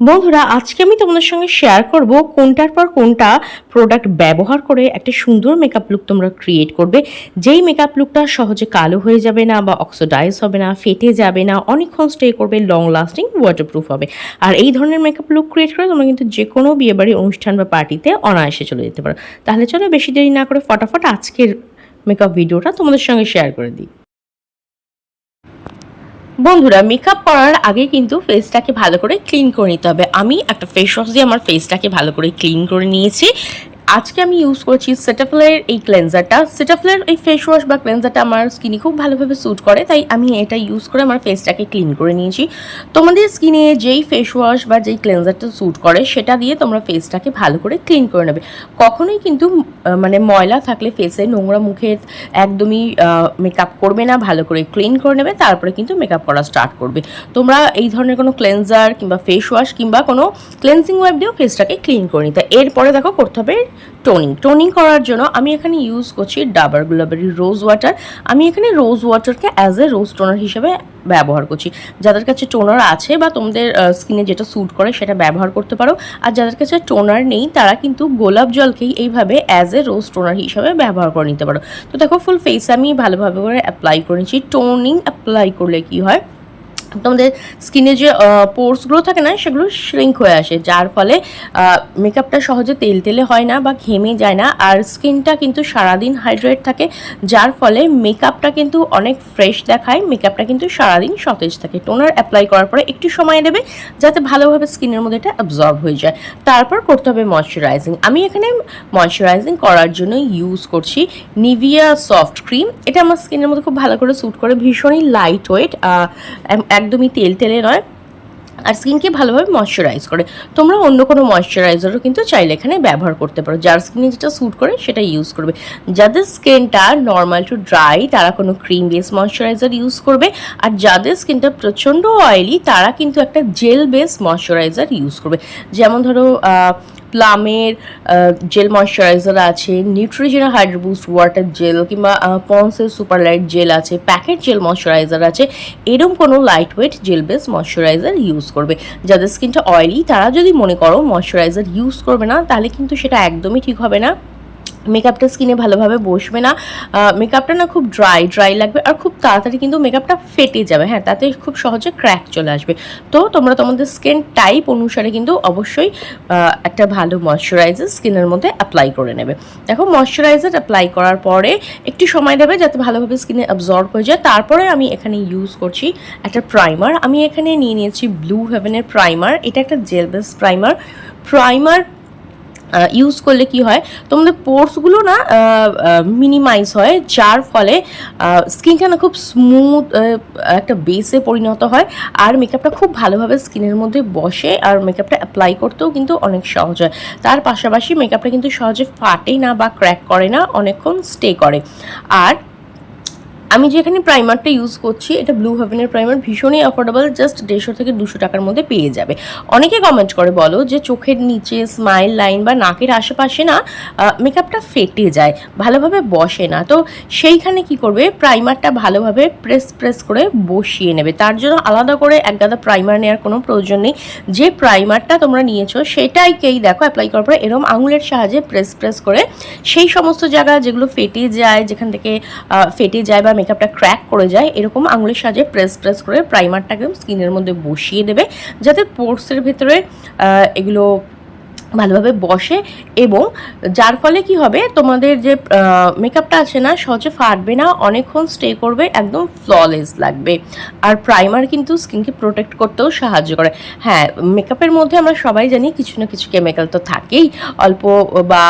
বন্ধুরা, আজকে আমি তোমাদের সঙ্গে শেয়ার করব কোনটার পর কোনটা প্রোডাক্ট ব্যবহার করে একটা সুন্দর মেকআপ লুক তোমরা ক্রিয়েট করবে। যেই মেকআপ লুকটা সহজে কালো হয়ে যাবে না বা অক্সিডাইজ হবে না, ফেটে যাবে না, অনেকক্ষণ স্টে করবে লং লাস্টিং ওয়াটারপ্রুফ হবে। আর এই ধরনের মেকআপ লুক ক্রিয়েট করে তোমরা কিন্তু যে কোনো বিয়েবাড়ি অনুষ্ঠান বা পার্টিতে অনায়াসে চলে যেতে পারো। তাহলে চলো বেশি দেরি না করে ফটাফট আজকের মেকআপ ভিডিওটা তোমাদের সঙ্গে শেয়ার করে দিই। বন্ধুরা মেকআপ করার আগে কিন্তু ফেসটাকে ভালো করে ক্লিন করে নিতে হবে। আমি একটা ফেস ওয়াশ দিয়ে আমার ফেসটাকে ভালো করে ক্লিন করে নিয়েছি। আজকে আমি ইউজ করছি সেটাফলের এই ক্লেন্সারটা সেটাফলের এই ফেস ওয়াশ বা ক্লেন্সারটা আমার স্কিনে খুব ভালোভাবে স্যুট করে, তাই আমি এটা ইউজ করে আমার ফেসটাকে ক্লিন করে নিয়েছি। তোমাদের স্কিনে যেই ফেস ওয়াশ বা যেই ক্লেন্সারটা স্যুট করে, সেটা দিয়ে তোমরা ফেসটাকে ভালো করে ক্লিন করে নেবে। কখনোই কিন্তু মানে ময়লা থাকলে ফেসে নোংরা মুখে একদমই মেকআপ করবে না, ভালো করে ক্লিন করে নেবে, তারপরে কিন্তু মেকআপ করা স্টার্ট করবে। তোমরা এই ধরনের কোনো ক্লেন্সার কিংবা ফেস ওয়াশ কিংবা কোনো ক্লেন্সিং ওয়েব দিয়েও ফেসটাকে ক্লিন করে নিতে। এরপরে দেখো করতে হবে টোনিং। টোনিং করার জন্য আমি এখানে ইউজ করছি ডাবার গুলাবারি রোজ ওয়াটার আমি এখানে রোজ ওয়াটারকে অ্যাজ এ রোজ টোনার হিসেবে ব্যবহার করছি। যাদের কাছে টোনার আছে বা তোমাদের স্কিনে যেটা স্যুট করে সেটা ব্যবহার করতে পারো। আর যাদের কাছে টোনার নেই, তারা কিন্তু গোলাপ জলকেই এইভাবে অ্যাজ এ রোজ টোনার হিসাবে ব্যবহার করে নিতে পারো। তো দেখো ফুল ফেস আমি ভালোভাবে করে অ্যাপ্লাই করে নিচ্ছি। টোনিং অ্যাপ্লাই করলে কি হয়? তোমাদের স্কিনে যে পোর্সগুলো থাকে না, সেগুলো শ্রিঙ্ক হয়ে আসে, যার ফলে মেকআপটা সহজে তেল তেলে হয় না বা ঘেমে যায় না, আর স্কিনটা কিন্তু সারাদিন হাইড্রেট থাকে, যার ফলে মেকআপটা কিন্তু অনেক ফ্রেশ দেখায় মেকআপটা কিন্তু সারাদিন সতেজ থাকে। টোনার অ্যাপ্লাই করার পরে একটু সময় দেবে, যাতে ভালোভাবে স্কিনের মধ্যে এটা অ্যাবজর্ব হয়ে যায়। তারপর করতে হবে ময়শ্চারাইজিং আমি এখানে ময়শ্চারাইজিং করার জন্য ইউজ করছি নিভিয়া সফট ক্রিম এটা আমার স্কিনের মধ্যে খুব ভালো করে স্যুট করে, ভীষণই লাইট ওয়েট একদমই তেল তেলে নয় আর স্কিনকে ভালোভাবে ময়শ্চারাইজ করে। তোমরা অন্য কোনো ময়শ্চারাইজারও কিন্তু চাইলে এখানে ব্যবহার করতে পারো। যার স্কিনে যেটা স্যুট করে সেটা ইউজ করবে। যাদের স্কিনটা নর্মাল টু ড্রাই তারা কোনো ক্রিম বেস ময়শ্চারাইজার ইউজ করবে। আর যাদের স্কিনটা প্রচণ্ড অয়েলি তারা কিন্তু একটা জেল বেস ময়শ্চারাইজার ইউজ করবে। যেমন ধরো প্লামের জেল ময়শ্চারাইজার আছে নিউট্রিজেনা হাইড্রোবুস্ট ওয়াটার জেল কিংবা পন্সের সুপার লাইট জেল আছে, প্যাকেট জেল ময়শ্চারাইজার আছে, এরম কোনো light weight gel base moisturiser use করবে। যাদের স্কিনটা অয়েলি তারা যদি মনে করো ময়শ্চারাইজার ইউজ করবে না, তাহলে কিন্তু সেটা একদমই ঠিক হবে না। মেকআপটা স্কিনে ভালোভাবে বসবে না। মেকআপটা না খুব ড্রাই ড্রাই লাগবে আর খুব তাড়াতাড়ি কিন্তু মেকআপটা ফেটে যাবে। হ্যাঁ তাতে খুব সহজে ক্র্যাক চলে আসবে। তো তোমরা তোমাদের স্কিন টাইপ অনুসারে কিন্তু অবশ্যই একটা ভালো ময়শ্চারাইজার স্কিনের মধ্যে অ্যাপ্লাই করে নেবে। দেখো ময়শ্চারাইজার অ্যাপ্লাই করার পরে একটু সময় দেবে যাতে ভালোভাবে স্কিনে অ্যাবজর্ব হয়ে যায়। তারপরে আমি এখানে ইউজ করছি একটা প্রাইমার আমি এখানে নিয়ে নিয়েছি ব্লু হেভেনের প্রাইমার এটা একটা gel base primer primer use করলে কি হয়? তোমাদের পোর্সগুলো না মিনিমাইজ হয়, যার ফলে স্কিনটা না খুব স্মুথ একটা বেসে পরিণত হয়। আর মেকআপটা খুব ভালোভাবে স্কিনের মধ্যে বসে, আর মেকআপটা অ্যাপ্লাই করতেও কিন্তু অনেক সহজ হয়। তার পাশাপাশি মেকআপটা কিন্তু সহজে ফাটে না বা ক্র্যাক করে না, অনেকক্ষণ স্টে করে। আর আমি যেখানে প্রাইমারটা ইউজ করছি, এটা ব্লু হেভেনের প্রাইমার ভীষণই অ্যাফোর্ডেবল জাস্ট দেড়শো থেকে দুশো টাকার মধ্যে পেয়ে যাবে। অনেকে কমেন্ট করে বলো যে চোখের নিচে স্মাইল লাইন বা নাকের আশেপাশে না মেকআপটা ফেটে যায়, ভালোভাবে বসে না। তো সেইখানে কি করবে? প্রাইমারটা ভালোভাবে প্রেস প্রেস করে বসিয়ে নেবে। তার জন্য আলাদা করে এক গাদা প্রাইমার নেওয়ার কোনো প্রয়োজন নেই। যে প্রাইমারটা তোমরা নিয়েছো, সেটাইকেই দেখো অ্যাপ্লাই করার পরে এরকম আঙুলের সাহায্যে প্রেস প্রেস করে সেই সমস্ত জায়গা যেগুলো ফেটে যায়, যেখান থেকে ফেটে যায় বা মেকআপটা ক্র্যাক করে যায়, এরকম আঙুলের সাহায্যে প্রেস প্রেস করে প্রাইমারটাকে স্কিনের মধ্যে বসিয়ে দেবে, যাতে পোর্সের ভেতরে এগুলো ভালোভাবে বসে এবং যার ফলে কি হবে, তোমাদের যে মেকআপটা আছে না, সহজে ফাটবে না, অনেকক্ষণ স্টে করবে, একদম ফ্ললেস লাগবে। আর প্রাইমার কিন্তু স্কিনকে প্রোটেক্ট করতেও সাহায্য করে। হ্যাঁ মেকআপের মধ্যে আমরা সবাই জানি, কিছু না কিছু কেমিক্যাল তো থাকেই, অল্প বা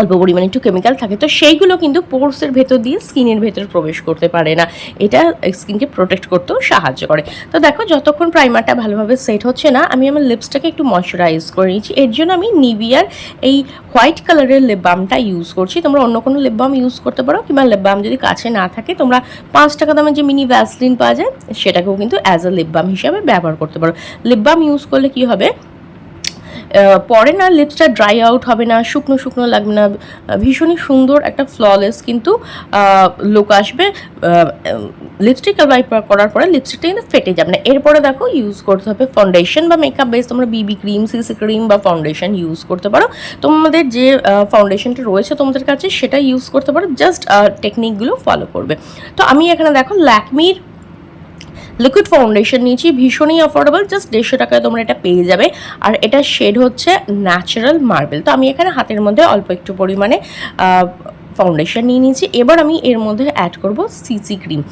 অল্প পরিমাণে একটু কেমিক্যাল থাকে, তো সেইগুলো কিন্তু পোর্সের ভেতর দিয়ে স্কিনের ভেতর প্রবেশ করতে পারে না। এটা স্কিনকে প্রোটেক্ট করতেও সাহায্য করে। তো দেখো, যতক্ষণ প্রাইমারটা ভালোভাবে সেট হচ্ছে না, আমি আমার লিপসটাকে একটু ময়শ্চারাইজ করে নিয়েছি এর জন্য আমি নিভিয়ার এই হোয়াইট কালারের লিপ বামটা ইউজ করছি। তোমরা অন্য কোনো লিপ বাম ইউজ করতে পারো, কিংবা লিপ বাম যদি কাছে না থাকে, তোমরা পাঁচ টাকা দামের যে মিনি ভ্যাসলিন পাওয়া যায়, সেটাকেও কিন্তু অ্যাজ আ লিপ বাম হিসাবে ব্যবহার করতে পারো। লিপ বাম ইউজ করলে কি হবে? পরে না লিপসটা ড্রাই আউট হবে না, শুকনো শুকনো লাগবে না ভীষণই সুন্দর একটা ফ্ললেস কিন্তু লুক আসবে। লিপস্টিক অ্যাপ্লাই করার পরে লিপস্টিকটা কিন্তু ফেটে যাবে না। এরপরে দেখো ইউজ করতে হবে ফাউন্ডেশন বা মেকআপ বেস তোমরা বিবি ক্রিম সিসি ক্রিম বা ফাউন্ডেশন ইউজ করতে পারো। তোমাদের যে ফাউন্ডেশনটা রয়েছে তোমাদের কাছে সেটা ইউজ করতে পারো। জাস্ট টেকনিকগুলো ফলো করবে। তো আমি এখানে দেখো ল্যাকমির লিকুইড ফাউন্ডেশন নিয়েছি, ভীষণই অ্যাফোর্ডেবল জাস্ট দেড়শো টাকায় তোমরা এটা পেয়ে যাবে। আর এটা শেড হচ্ছে ন্যাচারাল মার্বেল তো আমি এখানে হাতের মধ্যে অল্প একটু পরিমাণে ফাউন্ডেশন নিয়ে নিয়েছি। এবার আমি এর মধ্যে অ্যাড করব সিসি ক্রিম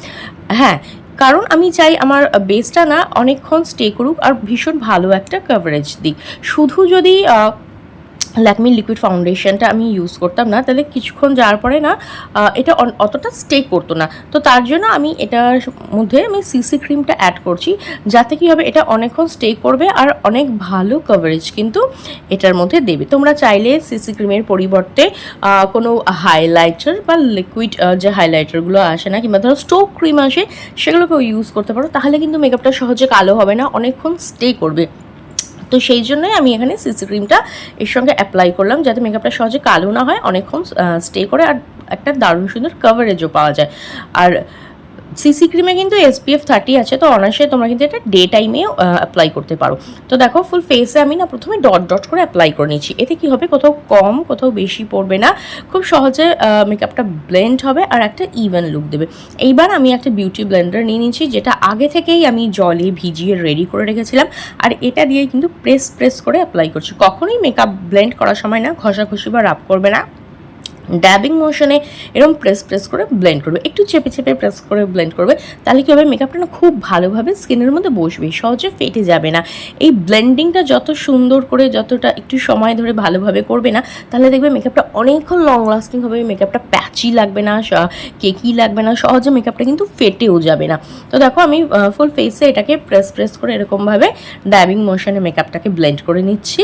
হ্যাঁ কারণ আমি চাই আমার বেসটা না অনেকক্ষণ স্টে করুক আর ভীষণ ভালো একটা কভারেজ দিক। শুধু যদি ল্যাকমি লিকুইড ফাউন্ডেশনটা আমি ইউজ করতাম না। তাহলে কিছুক্ষণ যাওয়ার পরে না এটা অতটা স্টে করতো না। তো তার জন্য আমি এটার মধ্যে আমি সিসি ক্রিমটা অ্যাড করছি, যাতে কি হবে, এটা অনেকক্ষণ স্টে করবে আর অনেক ভালো কভারেজ কিন্তু এটার মধ্যে দেবে। তোমরা চাইলে সিসি ক্রিমের পরিবর্তে কোনো হাইলাইটার বা লিকুইড যে হাইলাইটারগুলো আসে না, কিংবা ধরো স্টোক ক্রিম আসে, সেগুলোকেও ইউজ করতে পারো। তাহলে কিন্তু মেকআপটা সহজে কালো হবে না, অনেকক্ষণ স্টে করবে। তো সেই জন্যই আমি এখানে সিসি ক্রিমটা এর সঙ্গে অ্যাপ্লাই করলাম যাতে মেকআপটা সহজে কালো না হয়, অনেকক্ষণ স্টে করে আর একটা দারুণ সুন্দর কভারেজও পাওয়া যায়। আর সিসি ক্রিমে কিন্তু এসপিএফ থার্টি আছে, তো অনার্সে তোমরা কিন্তু এটা ডে টাইমেও অ্যাপ্লাই করতে পারো। তো দেখো ফুল ফেসে আমি না প্রথমে ডট ডট করে অ্যাপ্লাই করে নিচ্ছি এতে কি হবে? কোথাও কম, কোথাও বেশি পড়বে না। খুব সহজে মেকআপটা ব্লেন্ড হবে আর একটা ইভেন লুক দেবে। এইবার আমি একটা বিউটি ব্লেন্ডার নিয়ে নিচ্ছি যেটা আগে থেকেই আমি জলে ভিজিয়ে রেডি করে রেখেছিলাম। আর এটা দিয়ে কিন্তু প্রেস প্রেস করে অ্যাপ্লাই করছি। কখনোই মেকআপ ব্লেন্ড করার সময় না ঘষাঘষি বা রাব করবে না। ড্যাবিং মোশনে এরকম প্রেস প্রেস করে ব্লেন্ড করবে। একটু চেপে চেপে প্রেস করে ব্লেন্ড করবে, তাহলে কী হবে? মেকআপটা না খুব ভালোভাবে স্কিনের মধ্যে বসবে, সহজে ফেটে যাবে না। এই ব্লেন্ডিংটা যত সুন্দর করে, যতটা একটু সময় ধরে ভালোভাবে করবে না, তাহলে দেখবে মেকআপটা অনেকক্ষণ লং লাস্টিং হবে মেকআপটা প্যাচি লাগবে না কেকি লাগবে না, সহজে মেকআপটা কিন্তু ফেটেও যাবে না। তো দেখো আমি ফুল ফেসে এটাকে প্রেস প্রেস করে এরকমভাবে ড্যাবিং মোশনে মেকআপটাকে ব্লেন্ড করে নিচ্ছি।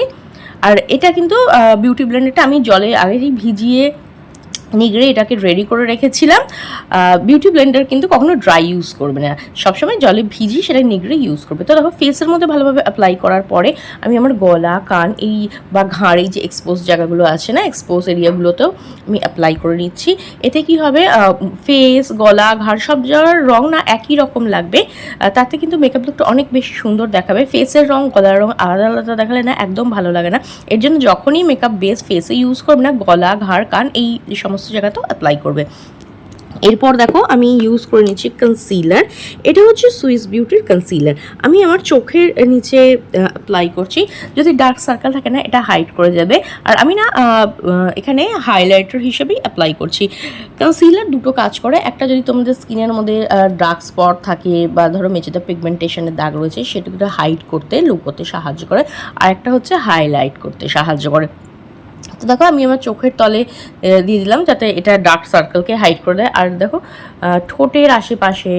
আর এটা কিন্তু বিউটি ব্লেন্ডারটা আমি জলে আগেই ভিজিয়ে নিগড়ে এটাকে রেডি করে রেখেছিলাম। বিউটি ব্লেন্ডার কিন্তু কখনো ড্রাই ইউজ করবে না। সবসময় জলে ভিজি সেটা নিগড়ে ইউজ করবে। তো দেখো ফেসের মধ্যে ভালোভাবে অ্যাপ্লাই করার পরে আমি আমার গলা, কান এই বা ঘাড় এই যে এক্সপোজ জায়গাগুলো আছে না এক্সপোজ এরিয়াগুলোতেও আমি অ্যাপ্লাই করে নিচ্ছি। এতে কি হবে? ফেস গলা, ঘাড় সব জায়গার রং না একই রকম লাগবে। তাতে কিন্তু মেকআপ লুকটা অনেক বেশি সুন্দর দেখাবে। ফেসের রং, গলার রং আলাদা আলাদা দেখালে না একদম ভালো লাগে না। এর জন্য যখনই মেকআপ বেস ফেসে ইউজ করবে না, গলা, ঘাড়, কান এই সমস্ত জায়গাতেও অ্যাপ্লাই করবে। এরপর দেখো আমি ইউজ করে নিচ্ছি কনসিলার এটা হচ্ছে সুইস বিউটির কনসিলার আমি আমার চোখের নিচে অ্যাপ্লাই করছি। যদি ডার্ক সার্কেল থাকে না, এটা হাইড করে যাবে। আর আমি না এখানে হাইলাইটার হিসেবেই অ্যাপ্লাই করছি। কনসিলার দুটো কাজ করে। একটা যদি তোমাদের স্কিনের মধ্যে ডার্ক স্পট থাকে বা ধরো মেঝেতে পিগমেন্টেশনের দাগ রয়েছে সেটাকে হাইড করতে লুকোতে সাহায্য করে। আর একটা হচ্ছে হাইলাইট করতে সাহায্য করে। তো দেখো, আমি আমার চোখের তলে দিয়ে দিলাম যাতে এটা ডার্ক সার্কেলকে হাইড করে দেয়। আর দেখো ঠোঁটের আশেপাশে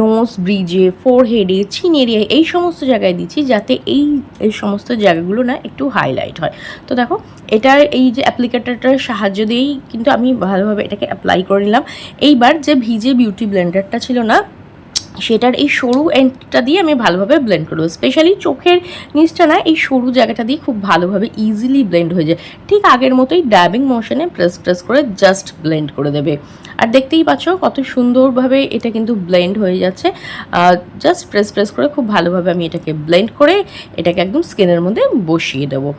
নোজ ব্রিজে ফোর হেডে এরিয়ায় এই সমস্ত জায়গায় দিচ্ছি যাতে এই এই সমস্ত জায়গাগুলো না একটু হাইলাইট হয়। তো দেখো, এটার এই যে অ্যাপ্লিকেটারটার সাহায্য দিয়েই কিন্তু আমি ভালোভাবে এটাকে অ্যাপ্লাই করে নিলাম। এইবার যে ভিজে বিউটি ব্লেন্ডারটা ছিল না সেটার এই সরু এন্ডটা দিয়ে আমি ভালোভাবে ব্লেন্ড করব স্পেশালি চোখের নিচটা না, এই সরু জায়গাটা দিয়ে খুব ভালোভাবে ইজিলি ব্লেন্ড হয়ে যায়। ঠিক আগের মতোই ড্যাবিং মোশনে প্রেস প্রেস করে জাস্ট ব্লেন্ড করে দেবে। আর দেখতেই পাচ্ছ কত সুন্দরভাবে এটা কিন্তু ব্লেন্ড হয়ে যাচ্ছে। জাস্ট প্রেস প্রেস করে খুব ভালোভাবে আমি এটাকে ব্লেন্ড করে এটাকে একদম স্কিনের মধ্যে বসিয়ে দেবো।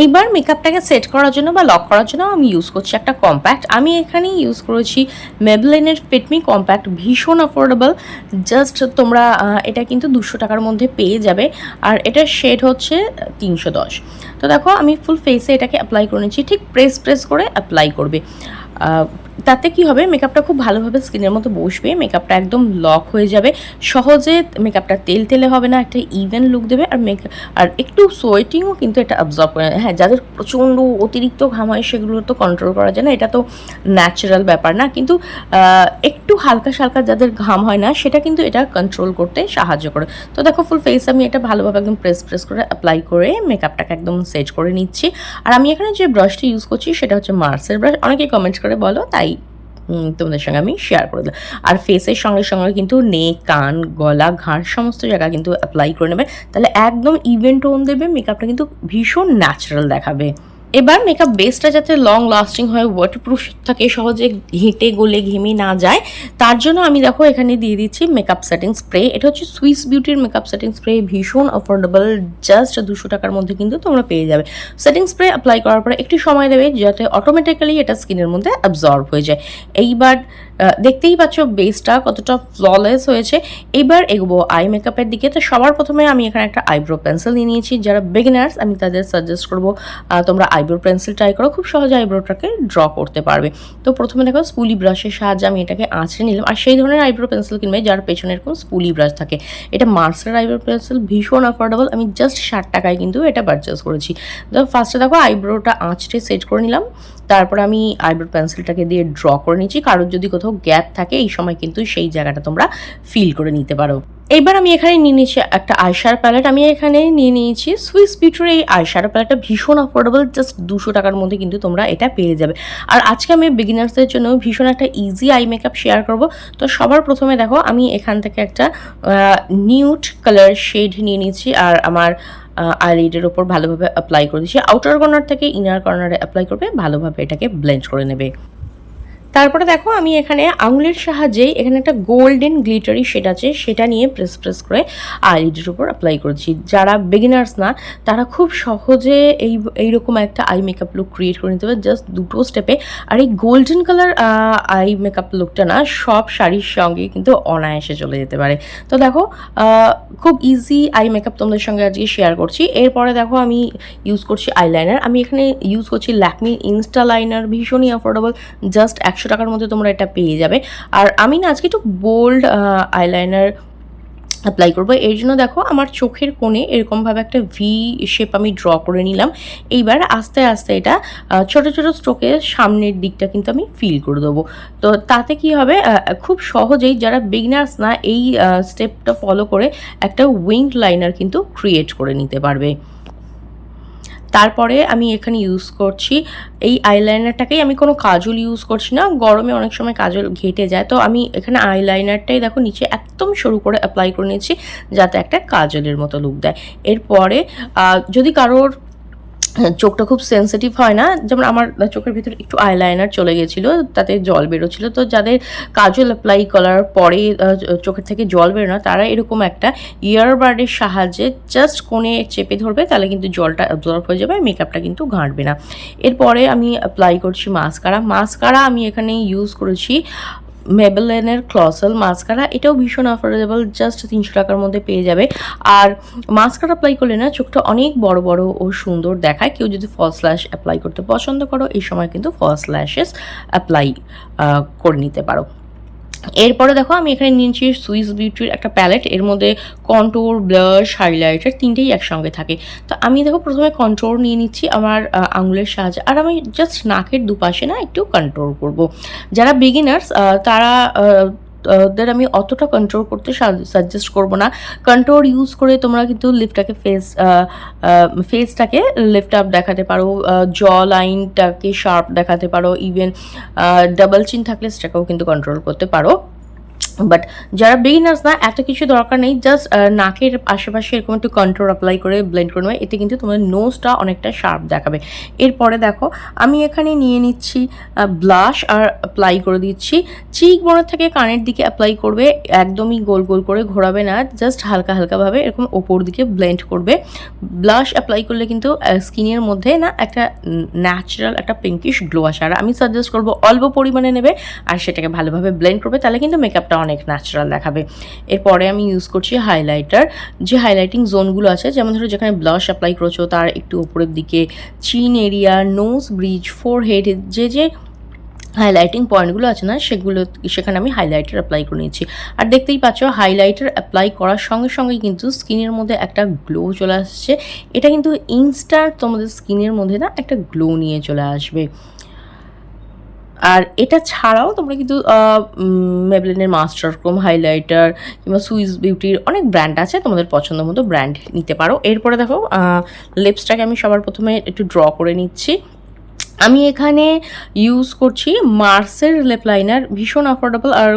এইবার মেকআপটাকে সেট করার জন্য বা লক করার জন্য আমি ইউজ করছি একটা কম্প্যাক্ট আমি এখানে ইউজ করেছি মেবলেনের ফিটমি কম্প্যাক্ট ভীষণ অ্যাফোর্ডেবল জাস্ট তোমরা এটা কিন্তু দুশো টাকার মধ্যে পেয়ে যাবে। আর এটার শেড হচ্ছে তিনশো দশ। তো দেখো, আমি ফুল ফেসে এটাকে অ্যাপ্লাই করে নিচ্ছি। ঠিক প্রেস প্রেস করে অ্যাপ্লাই করবে। তাতে কি হবে? মেকআপটা খুব ভালোভাবে স্কিনের মতো বসবে মেকআপটা একদম লক হয়ে যাবে। সহজে মেকআপটা তেল তেলে হবে না, একটা ইভেন লুক দেবে আর মেক আর একটু সোয়েটিংও কিন্তু এটা অ্যাবজর্ব করে হ্যাঁ যাদের প্রচণ্ড অতিরিক্ত ঘাম হয়, সেগুলো তো কন্ট্রোল করা যায় না, এটা তো ন্যাচারাল ব্যাপার না। কিন্তু একটু হালকা সালকা যাদের ঘাম হয় না, সেটা কিন্তু এটা কন্ট্রোল করতে সাহায্য করে। তো দেখো ফুল ফেস আমি এটা ভালোভাবে একদম প্রেস প্রেস করে অ্যাপ্লাই করে মেকআপটাকে একদম সেট করে নিচ্ছি। আর আমি এখানে যে ব্রাশটা ইউজ করছি, সেটা হচ্ছে মার্সের ব্রাশ অনেকে কমেন্ট করে বলো, তাই তোমাদের সঙ্গে আমি শেয়ার করে দিলাম। আর ফেসের সঙ্গে সঙ্গে কিন্তু নেক, কান, গলা, ঘাড় সমস্ত জায়গা কিন্তু অ্যাপ্লাই করে নেবে। তাহলে একদম ইভেন্ট টোন দেবে মেকআপটা কিন্তু ভীষণ ন্যাচারাল দেখাবে। এবার মেকআপ বেসটা যাতে লং লাস্টিং হয় ওয়াটারপ্রুফ থাকে, সহজে ঘেঁটে গলে, ঘেমে না যায়, তার জন্য আমি দেখো এখানে দিয়ে দিচ্ছি মেকআপ সেটিং স্প্রে এটা হচ্ছে সুইস বিউটির মেকআপ সেটিং স্প্রে ভীষণ অ্যাফোর্ডেবল জাস্ট দুশো টাকার মধ্যে কিন্তু তোমরা পেয়ে যাবে। সেটিং স্প্রে অ্যাপ্লাই করার পরে একটু সময় দেবে, যাতে অটোমেটিক্যালি এটা স্কিনের মধ্যে অ্যাবজর্ব হয়ে যায়। এইবার দেখতেই পাচ্ছ বেসটা কতটা ফ্ললেস হয়েছে। এবার এগোবো আই মেকআপের দিকে। তো সবার প্রথমে আমি এখানে একটা আইব্রো পেন্সিল নিয়ে নিয়েছি। যারা বিগিনার্স আমি তাদের সাজেস্ট করব তোমরা আইব্রো পেন্সিল ট্রাই করো। খুব সহজে আইব্রোটাকে ড্র করতে পারবে। তো প্রথমে দেখো স্পুলি ব্রাশের সাহায্যে আমি এটাকে আঁচড়ে নিলাম। আর সেই ধরনের আইব্রো পেন্সিল কিনবে যার পেছনে এরকম স্পুলি ব্রাশ থাকে। এটা মার্সের আইব্রো পেন্সিল ভীষণ অ্যাফোর্ডেবল আমি জাস্ট ষাট টাকায় কিন্তু এটা পারচেস করেছি। তো ফার্স্টে দেখো আইব্রোটা আঁচড়ে সেট করে নিলাম। তারপর আমি আইব্রো পেন্সিলটাকে দিয়ে ড্র করে নিচ্ছি। কারোর যদি কোথাও গ্যাপ থাকে, এই সময় কিন্তু সেই জায়গাটা তোমরা ফিল করে নিতে পারো। এবার আমি এখানে নিয়ে নিয়েছি একটা আইশ্যাডো প্যালেট আমি এখানে নিয়ে নিয়েছি সুইস বিউটির এই আইশ্যাডো প্যালেটটা ভীষণ অ্যাফোর্ডেবল জাস্ট দুশো টাকার মধ্যে কিন্তু তোমরা এটা পেয়ে যাবে। আর আজকে আমি বিগিনার্সদের জন্য ভীষণ একটা ইজি আই মেকআপ শেয়ার করব। তো সবার প্রথমে দেখো, আমি এখান থেকে একটা নিউট কালার শেড নিয়ে নিয়েছি আর আমার আইলিডের ওপর ভালোভাবে অ্যাপ্লাই করে দিচ্ছি আউটার কর্নার থেকে ইনার কর্নারে অ্যাপ্লাই করবে, ভালোভাবে এটাকে ব্লেন্ড করে নেবে। তারপরে দেখো আমি এখানে আঙুলের সাহায্যে এখানে একটা গোল্ডেন গ্লিটারি শেড আছে, সেটা নিয়ে প্রেস প্রেস করে আইলিডের উপর অ্যাপ্লাই করেছি। যারা বিগিনার্স না, তারা খুব সহজে এই, এইরকম একটা আই মেকআপ লুক ক্রিয়েট করে নিতে পারে জাস্ট দুটো স্টেপে আর এই গোল্ডেন কালার আই মেকআপ লুকটা না, সব শাড়ির সঙ্গে কিন্তু অনায়াসে চলে যেতে পারে। তো দেখো খুব ইজি আই মেকআপ তোমাদের সঙ্গে আজকে শেয়ার করছি। এরপরে দেখো আমি ইউজ করছি আইলাইনার আমি এখানে ইউজ করছি ল্যাকমি ইনস্টা লাইনার ভীষণই অ্যাফোর্ডেবল জাস্ট একশো টাকার মধ্যে তোমরা এটা পেয়ে যাবে। আর আমি না আজকে একটু বোল্ড আইলাইনার অ্যাপ্লাই করব। এর জন্য দেখো আমার চোখের কোণে এরকমভাবে একটা ভি শেপ আমি ড্র করে নিলাম। এইবার আস্তে আস্তে এটা ছোট ছোট স্ট্রোকের সামনের দিকটা কিন্তু আমি ফিল করে দেবো। তো তাতে কি হবে খুব সহজেই যারা বিগনার্স না, এই স্টেপটা ফলো করে একটা উইং লাইনার কিন্তু ক্রিয়েট করে নিতে পারবে। তারপরে আমি এখানে ইউজ করছি, এই আইলাইনারটাকেই আমি কোনো কাজল ইউজ করছি না, গরমে অনেক সময় কাজল ঘেটে যায়। তো আমি এখানে আইলাইনারটাই দেখো নিচে একদম সরু করে অ্যাপ্লাই করে নিয়েছি, যাতে একটা কাজলের মতো লুক দেয়। এরপরে যদি কারোর চোখটা খুব সেন্সিটিভ হয় না। যেমন আমার চোখের ভিতরে একটু আইলাইনার চলে গেছিল, তাতে জল বেরোচ্ছিল। তো যাদের কাজল অ্যাপ্লাই করার পরে চোখের থেকে জল বেরোনো তারা এরকম একটা ইয়ারবাডের সাহায্যে জাস্ট কোণে চেপে ধরবে, তাহলে কিন্তু জলটা অ্যাবজর্ব হয়ে যাবে মেকআপটা কিন্তু ঘাঁটবে না। এরপরে আমি অ্যাপ্লাই করছি মাস্কারা মাস্কারা আমি এখানে ইউজ করেছি মেবেলেনের ক্লসেল মাস্কারা এটাও ভীষণ অ্যাফোর্ডেবল জাস্ট তিনশো টাকার মধ্যে পেয়ে যাবে। আর মাস্কার অ্যাপ্লাই করলে না, চোখটা অনেক বড় বড় ও সুন্দর দেখায়। কেউ যদি ফলস ল্যাশ অ্যাপ্লাই করতে পছন্দ করো, এই সময় কিন্তু ফলস ল্যাশেস অ্যাপ্লাই করে নিতে পারো। এরপরে দেখো, আমি এখানে নিয়েছি সুইস বিউটির একটা প্যালেট এর মধ্যে কন্ট্রোর ব্লাশ হাইলাইটার তিনটেই একসঙ্গে থাকে। তো আমি দেখো, প্রথমে কন্ট্রোল নিয়ে নিচ্ছি আমার আঙুলের সাহায্যে আর আমি জাস্ট নাকের দুপাশে না একটু কন্ট্রোল করব। যারা বিগিনার্স তারা আহ, আমি অতটা কন্ট্রোল করতে সাজেস্ট করব না। কন্ট্রোল ইউজ করে তোমরা কিন্তু লিফটটাকে ফেস ফেসটাকে লিফট আপ দেখাতে পারো। জ লাইনটাকে শার্প দেখাতে পারো। ইভেন ডাবল চিন থাকলে সেটাকেও কিন্তু কন্ট্রোল করতে পারো। বাট যারা বিগিনার্স না, এত কিছু দরকার নেই জাস্ট নাকের আশেপাশে এরকম একটু কন্ট্রোল অ্যাপ্লাই করে ব্লেন্ড করে নেবে এতে কিন্তু তোমার নোজটা অনেকটা শার্প দেখাবে। এরপরে দেখো, আমি এখানে নিয়ে নিচ্ছি ব্লাশ আর অ্যাপ্লাই করে দিচ্ছি। চিক বোনের থেকে কানের দিকে অ্যাপ্লাই করবে, একদমই গোল গোল করে ঘোরাবে না জাস্ট হালকা হালকাভাবে এরকম ওপর দিকে ব্লেন্ড করবে। ব্লাশ অ্যাপ্লাই করলে কিন্তু স্কিনের মধ্যে না একটা ন্যাচারাল একটা পিঙ্কিশ গ্লো আসে। আর আমি সাজেস্ট করব, অল্প পরিমাণে নেবে, আর সেটাকে ভালোভাবে ব্লেন্ড করবে, তাহলে কিন্তু মেকআপটা অনেক ন্যাচারাল দেখাবে। এরপরে আমি ইউজ করছি হাইলাইটার যে হাইলাইটিং জোনগুলো আছে, যেমন ধরো যেখানে ব্লাশ অ্যাপ্লাই করেছ, তার একটু উপরের দিকে chin area nose bridge forehead যে যে হাইলাইটিং পয়েন্টগুলো আছে না, সেগুলো, সেখানে আমি হাইলাইটার অ্যাপ্লাই করে নিয়েছি। আর দেখতেই পাচ্ছ হাইলাইটার অ্যাপ্লাই করার সঙ্গে সঙ্গেই কিন্তু স্কিনের মধ্যে একটা গ্লো চলে আসছে। এটা কিন্তু ইনস্টার তোমাদের স্কিনের মধ্যে না একটা গ্লো নিয়ে চলে আসবে। আর এটা ছাড়াও তোমরা কিন্তু মেবলিনের মাস্টার ক্রোম হাইলাইটার কিংবা সুইস বিউটির অনেক ব্র্যান্ড আছে, তোমাদের পছন্দ মতো ব্র্যান্ড নিতে পারো। এরপরে দেখো লিপসটাকে আমি সবার প্রথমে একটু ড্র করে নিচ্ছি। আমি এখানে ইউজ করছি মার্সের লেপ লাইনার ভীষণ অ্যাফোর্ডেবল আর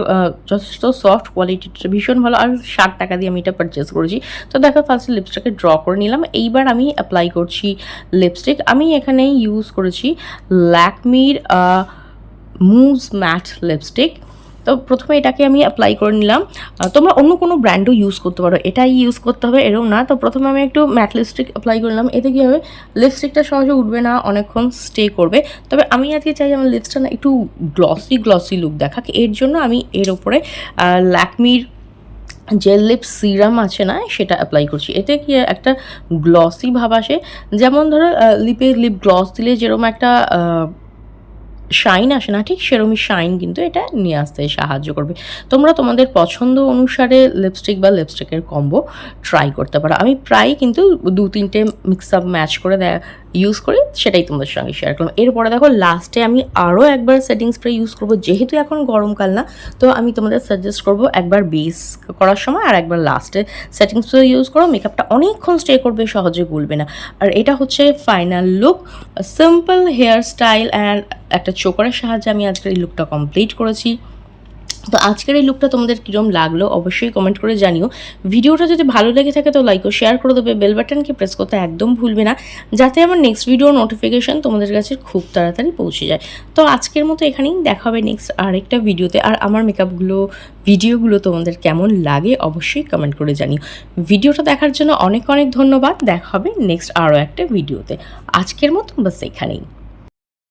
যথেষ্ট সফট কোয়ালিটিটা ভীষণ ভালো। আর ষাট টাকা দিয়ে আমি এটা পারচেস করেছি। তো দেখো ফার্স্ট লিপস্টিককে ড্র করে নিলাম। এইবার আমি অ্যাপ্লাই করছি লিপস্টিক আমি এখানে ইউজ করেছি ল্যাকমির মুভস ম্যাট লিপস্টিক তো প্রথমে এটাকে আমি অ্যাপ্লাই করে নিলাম। তোমরা অন্য কোনো ব্র্যান্ডও ইউজ করতে পারো। এটাই ইউজ করতে হবে এরকম না। তো প্রথমে আমি একটু ম্যাট লিপস্টিক অ্যাপ্লাই করলাম এতে কী হবে? লিপস্টিকটা সহজে উঠবে না, অনেকক্ষণ স্টে করবে। তবে আমি আজকে চাই আমার লিপসটা না একটু গ্লসি গ্লসি লুক দেখাক। এর জন্য আমি এর ওপরে ল্যাকমির যে লিপ সিরাম আছে না, সেটা অ্যাপ্লাই করছি। এতে কি একটা গ্লসি ভাব আসে। যেমন ধরো লিপে লিপ গ্লস দিলে যেরকম একটা শাইন আসে না, ঠিক সেরমই শাইন কিন্তু এটা নিয়ে আসতে সাহায্য করবে। তোমরা তোমাদের পছন্দ অনুসারে লিপস্টিক বা লিপস্টিকের কম্বো ট্রাই করতে পারো। আমি প্রায় কিন্তু দু তিনটে মিক্স আপ ম্যাচ করে ইউজ করি সেটাই তোমাদের সঙ্গে শেয়ার করলাম। এরপরে দেখো লাস্টে আমি আরও একবার সেটিং স্প্রে ইউজ করব, যেহেতু এখন গরমকাল না, তো আমি তোমাদের সাজেস্ট করব একবার বেস করার সময় আর একবার লাস্টে সেটিং স্প্রে ইউজ করো মেকআপটা অনেকক্ষণ স্টে করবে, সহজে গুলবে না। আর এটা হচ্ছে final look simple hairstyle and একটা চোকারের সাহায্যে আমি আজকের এই লুকটা কমপ্লিট করেছি। তো আজকের এই লুকটা তোমাদের কীরকম লাগল অবশ্যই কমেন্ট করে জানিও। ভিডিওটা যদি ভালো লেগে থাকে তো লাইক ও শেয়ার করে দেবে। বেল বাটনকে প্রেস করতে একদম ভুলবে না, যাতে আমার নেক্সট ভিডিও নোটিফিকেশন তোমাদের কাছে খুব তাড়াতাড়ি পৌঁছে যায়। তো আজকের মতো এখানেই দেখা হবে নেক্সট আরেকটা ভিডিওতে আর আমার মেকআপগুলো ভিডিওগুলো তোমাদের কেমন লাগে অবশ্যই কমেন্ট করে জানিও। ভিডিওটা দেখার জন্য অনেক অনেক ধন্যবাদ। দেখা হবে নেক্সট আরও একটা ভিডিওতে আজকের মতো বাস এখানেই।